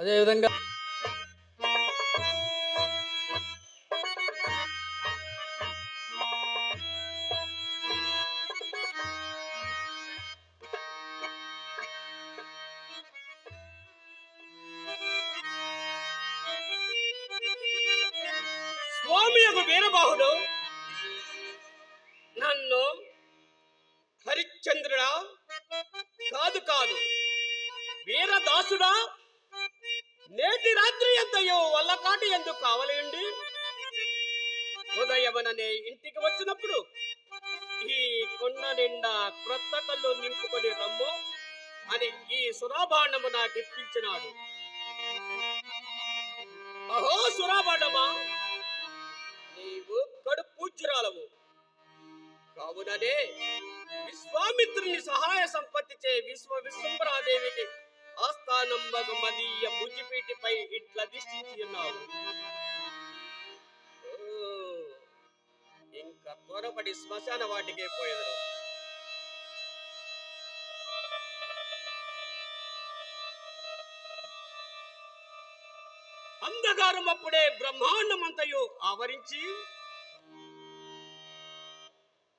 అదేవిధంగా ఎంతయో వల్లకాటి ఎందుకు కావలేండి? ఉదయమననే ఇంటికి వచ్చినప్పుడు ఈ కొండ నిండా క్రొత్త కళ్ళు నింపుకొని రమ్ము అని ఈ సురాభాండము నాకు ఇప్పించినాడు అహో సురాభాండమా? నీవు కడు పూజ్యురాలవు కావుననే విశ్వామిత్రుని సహాయ సంపత్తిచే విశ్వ విశ్వంబరాదేవికి ఆస్థానం మదీయ భుజిపీటిపై ఇట్లా దిష్టించి ఉన్నావు. ఇంకా త్వరపడి శ్మశాన వాటికే పోయేదరు. అంధకారం అప్పుడే బ్రహ్మాండమంతయు ఆవరించి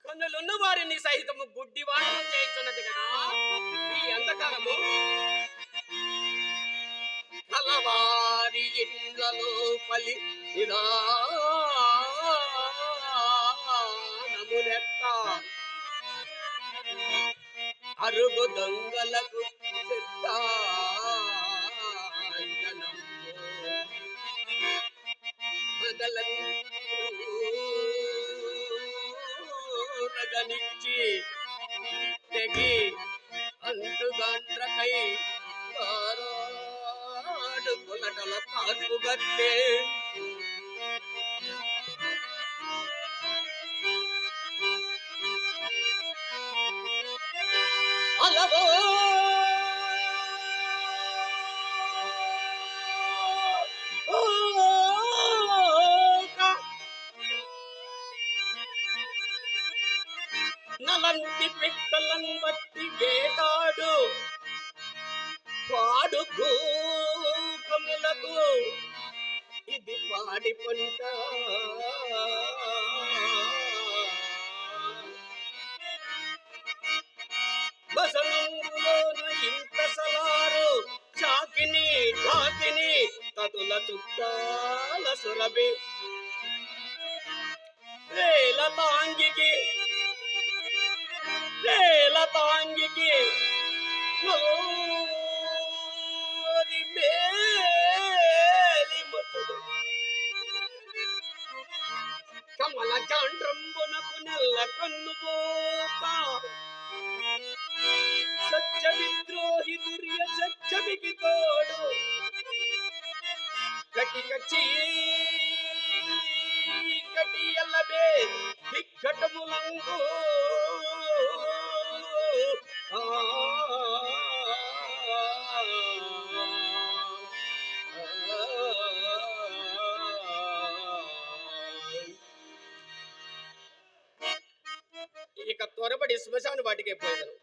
కన్నులున్న వారిని సహితము గుడ్డి వాడనం చేస్తున్నది కదా. ఈ అంధకారము వారి ఇండ్లలో పలి నిదానమునెత్త అరుగు దొంగలకు సిద్ధాంజనము రగనిచ్చి அன்புகத்தே அளவோ బసనంగులోన ఇంత సలారు చాకిని ఢాకిని తదుల చుట్టాల సురభి. రేల తాంగికి రేల తాంగికి నోరి మేలి ముతుడు కమల చాండ్రంబునకు నెల్ల కన్ను సత్య విద్రోహి దుర్య సత్యమికి తోడు. కటి కచ్చి కటి ఎల్లబే విక్కటములంగు ఇక త్వరపడి శ్మశాన వాటికే పోయారు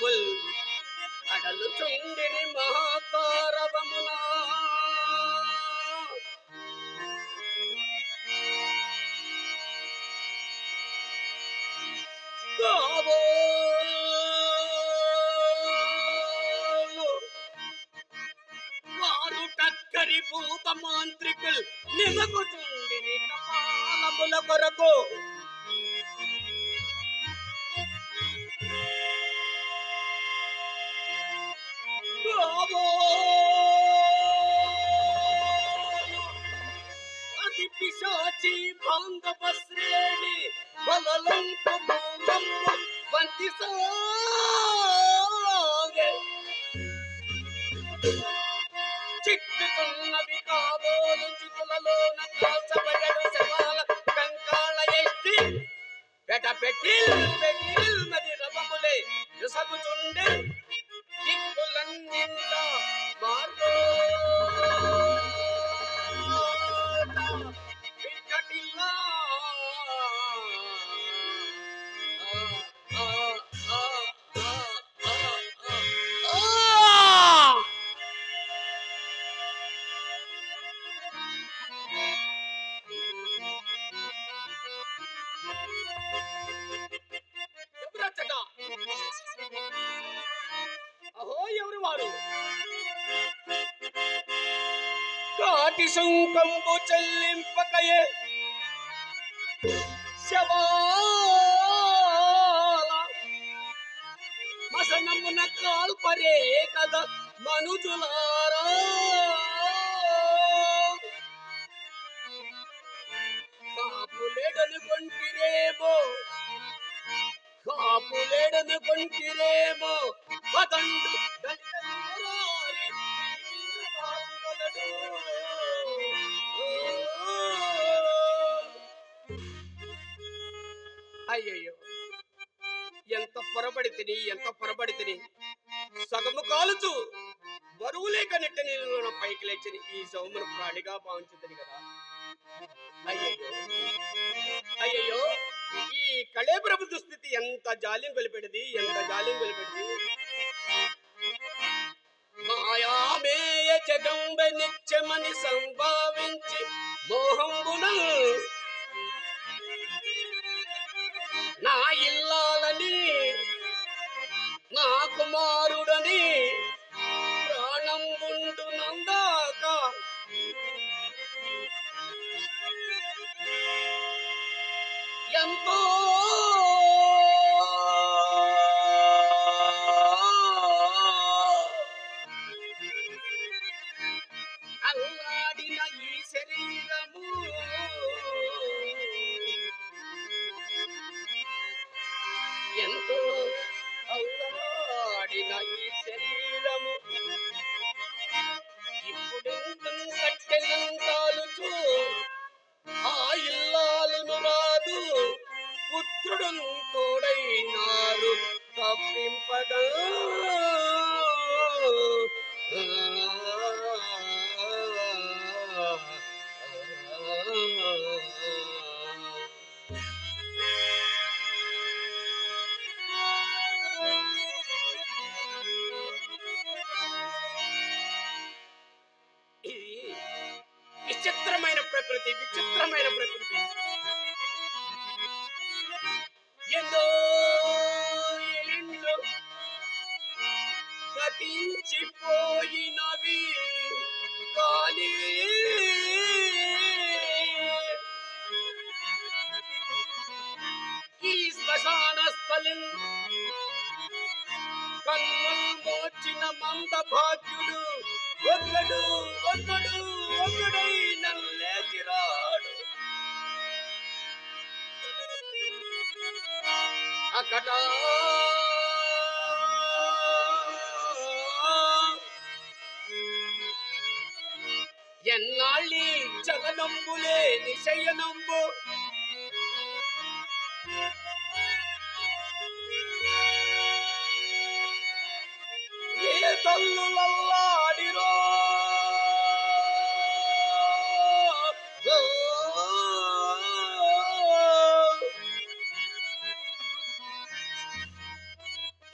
బాంధవుల్ అడలు చుండిని మహాకారవమునా. వారు టక్కరి భూత మాంత్రికులు నిమగుచుండిని కాలముల కొరకు పిశాచి బాంధవ శ్రేణి బలలంపు బాంధము వంటి సాగే. చిక్కుతున్నవి కాబోలు చికులలోన కాల్చబడడు శవాల కంకాళ ఎట్టి పెట పెట్టిల్ పెట్టిల్ మరి రవములే యుసగుచుండే కోటి శంకంబు చెల్లింపకయే. శవాల మసనమున కాల్పరే కదా మనుజులారా. కాపులేడను కొంటిరేమో కాపులేడను కొంటిరేమో పదండు అయ్యయ్యో. ఎంత పొరబడి తిని ఎంత పొరబడి తిని. సగము కాలుచు బరువు లేక నెట్ట నీళ్ళలో పైకి లేచని ఈ సౌమును ప్రాణిగా భావించుతుంది కదా. అయ్యయ్యో. అయ్యయ్యో. ఈ కళేప్రభు దుస్థితి ఎంత జాల్యం కొలిపెడిది ఎంత జాల్యం కొలిపెడిది మాయామేయ జగంబ నిత్యమని సంభావించి మోహంబునల్ ఇల్లాలని నా కుమారుడని Oh, గతించిపోయినవి కానీ ఈ శ్మశాన స్థలం కన్నులు మోచిన మంద భాగ్యుడు ఒక్కడు ఒక్కడు ఒక్కడై నల్లేకిరాడు అకటా ఎన్నాళ్ళి జగనంబులే నిశయనంబు? ఏ తల్లులల్లాడిరో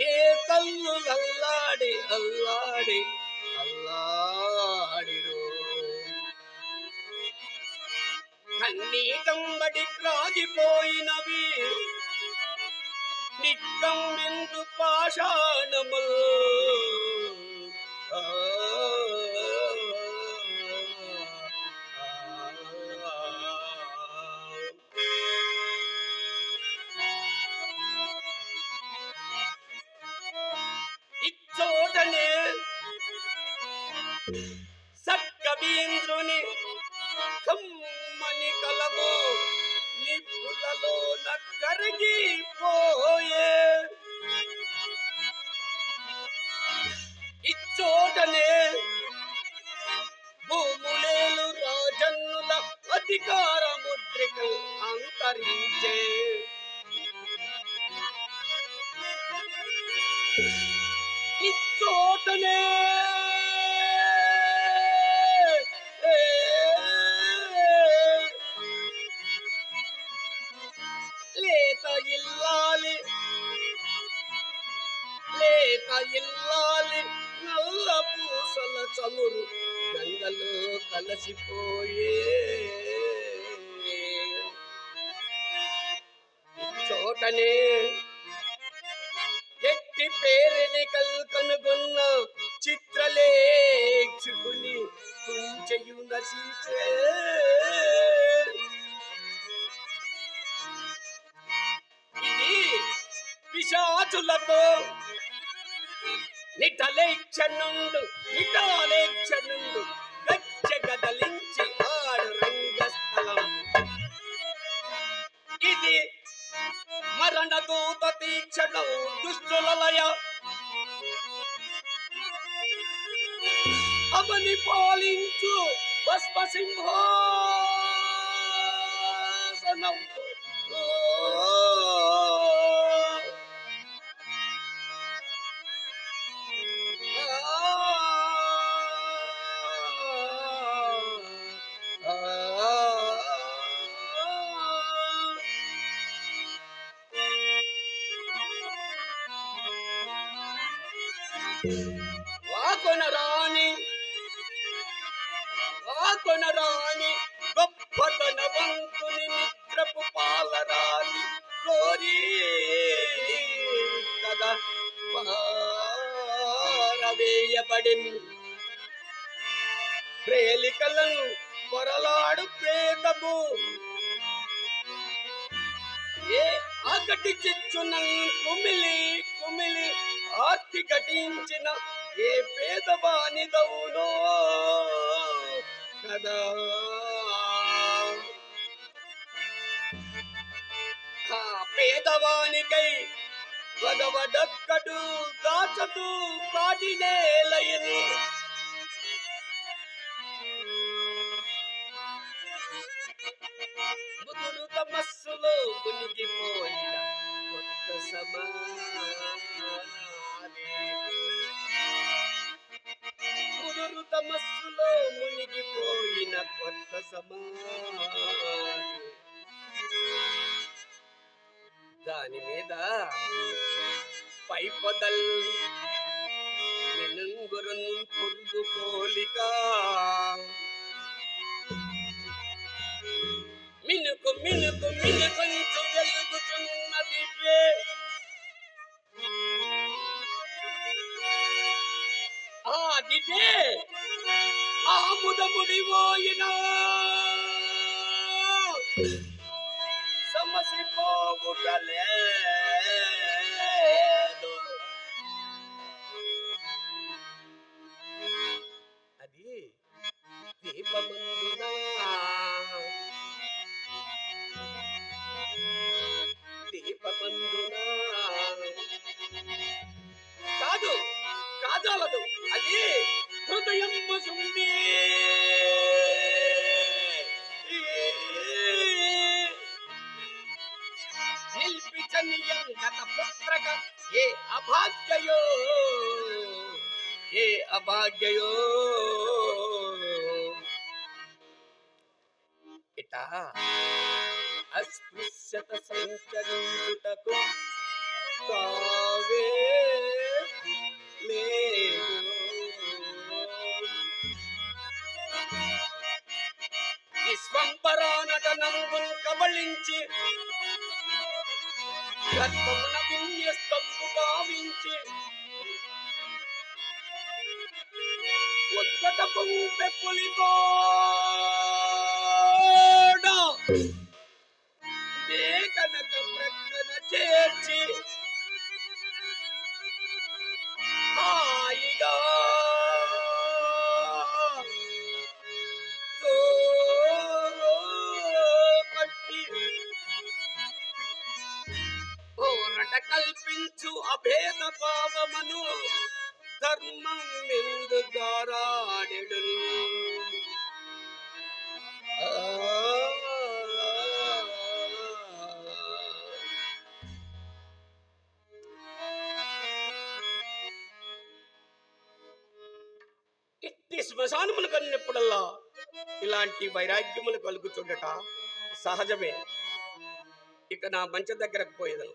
ఏ తల్లులల్లాడి అల్లాడి కన్నీటంబడి క్రాగిపోయినవి నిక్కం బిందు పాషాణముల్. లేత ఇల్లాలి. లేక ఇల్లాలి. నల్ల పూసల చమురు గంగలో కలసిపోయే. చోటనే ఎట్టి పేరుని కనుగొన్న చిత్రలేక్షుకుని కుంచెయు నశించే రాజులతో నిటలేక్షణుండు నిటాలేక్షణుండు గచ్చ గదలించి ఆడు రంగస్థలం. ఇది మరణ దూత తీక్షణం దుష్టులయ అవని పాలించు భస్మసింహాసనం. వాకొనరాని వాకొనరాని వాకొన రాణి గొప్ప ధనవంతుని నిద్రపు పాలరాని గోరీ కదా పారవేయబడి ప్రేలికలను పొరలాడు ప్రేతము. ఏ ఆకటి చిచ్చున కుమిలి కుమిలి ఆర్తి కటించిన ఏ పేదవానిదవునో కదా. పేదవానికై వదవడక్కడు దాచదు కాటినేలయను ముదురు తమస్సులో మునిగిపోయిన కొత్త సమా దాని మీద పై పొదల్ మెనుంగురున్ పురుగు పోలిక అస్పృశ్యత సంచరించుటకు కావే లేదు. విశ్వంపరానటనము కబళించి గర్భమున పుణ్యస్తంభు భావించి ఉత్కటపు పెప్పులితో మేకనక ప్రక్కన చేర్చి హాయిగా కల్పించు అభేద భావమను ధర్మం ఎందు గారాడెడు శ్మశానములు కన్నప్పుడల్లా ఇలాంటి వైరాగ్యములు కలుగుతుండట సహజమే. ఇక నా మంచ దగ్గరకు పోయేదను.